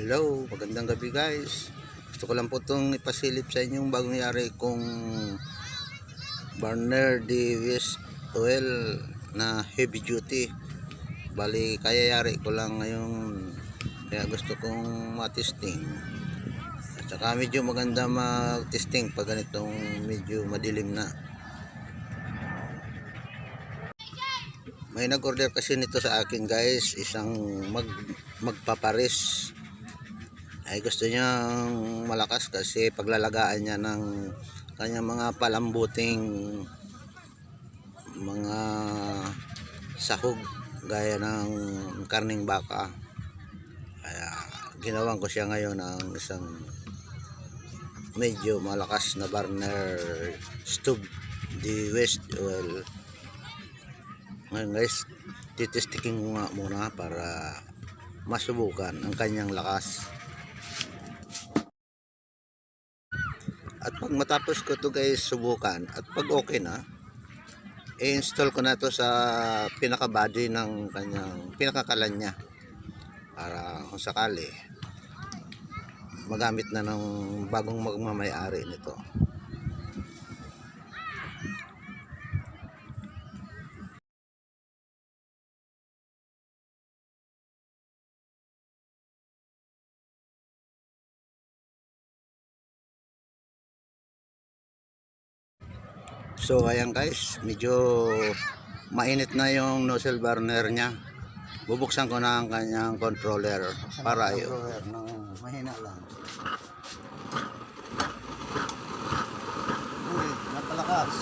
Hello, magandang gabi guys. Gusto ko lang po itong ipasilip sa inyong bagong yari kong Barner Davis oil na heavy duty. Bali, kaya yari ko lang ngayon kaya gusto kong matesting. At saka medyo maganda mag-testing pag ganitong medyo madilim na. May nag-order kasi nito sa akin guys, isang mag magpaparis ay gusto niyang malakas kasi paglalagaan niya ng kanyang mga palambuting mga sahog gaya ng karning baka. Kaya ginawan ko siya ngayon ng isang medyo malakas na burner stove di west oil. Ngayon guys titestiking ko nga muna para masubukan ang kanyang lakas pag matapos ko to guys subukan at pag okay na, i-install ko na to sa pinaka body ng kanyang pinakakalan niya para kung sakali magamit na ng bagong magmamayari nito. So ayan guys, medyo mainit na yung nozzle burner niya. Bubuksan ko na ang kanyang controller para yun. ng mahina lang. Uy, napalakas.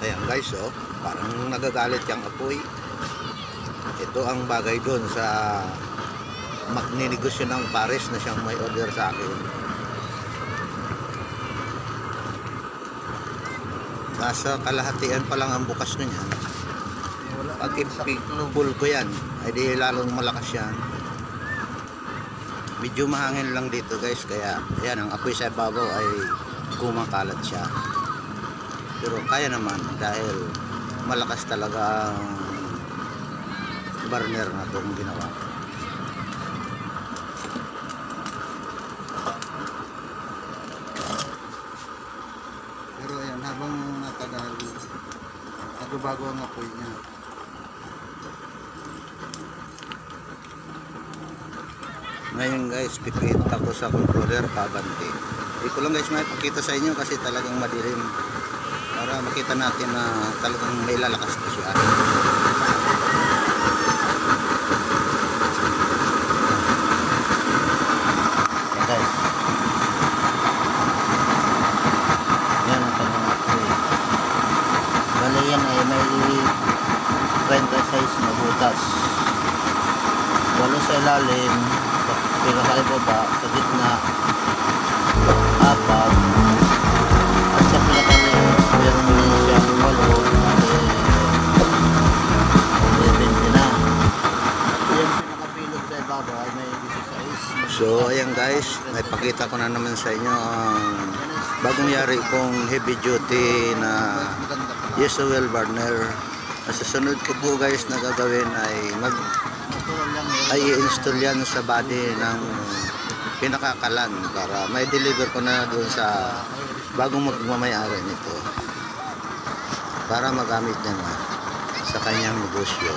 Ayan guys, oh, parang nagagalit yung apoy. Ito ang bagay doon sa magninegosyo ng pares na siyang may order sa akin. Nasa kalahatian pa lang ang bukas niyan. Wala Pag ipigpul ko yan, ay di lalong malakas yan. Medyo mahangin lang dito guys, kaya yan, ang apoy sa ibabaw ay kumakalat siya. Pero kaya naman dahil malakas talaga ang burner na itong ginawa. ko. Pero ayan, habang natagal, nagbabago ang apoy niya. Ngayon guys, pipita ko sa controller pabanti. Hindi ko lang guys makipakita sa inyo kasi talagang madilim. Para makita natin na talagang may lalakas na siya. 30 size na butas. Walo sa ilalim sa pinakaibaba sa gitna apat. At sa pinakaibaba meron din siyang walo eh, eh, So ayan guys, may naipakita ko na naman sa inyo ang bagong yari kong heavy duty na Maganda pa. yes oil burner. Ang susunod ko po guys na gagawin ay mag ay i-install yan sa body ng pinakakalan para may deliver ko na doon sa bagong magmamayari nito para magamit niya na sa kanyang negosyo.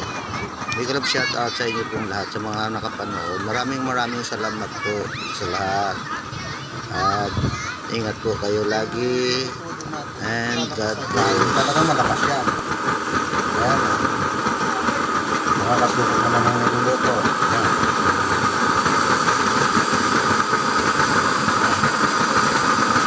Big love shout out sa inyo pong lahat sa mga nakapanood. Maraming maraming salamat po sa lahat. At ingat po kayo lagi and God bless. Talagang malakas yan. Yan. Nakakasukat naman ng niluluto.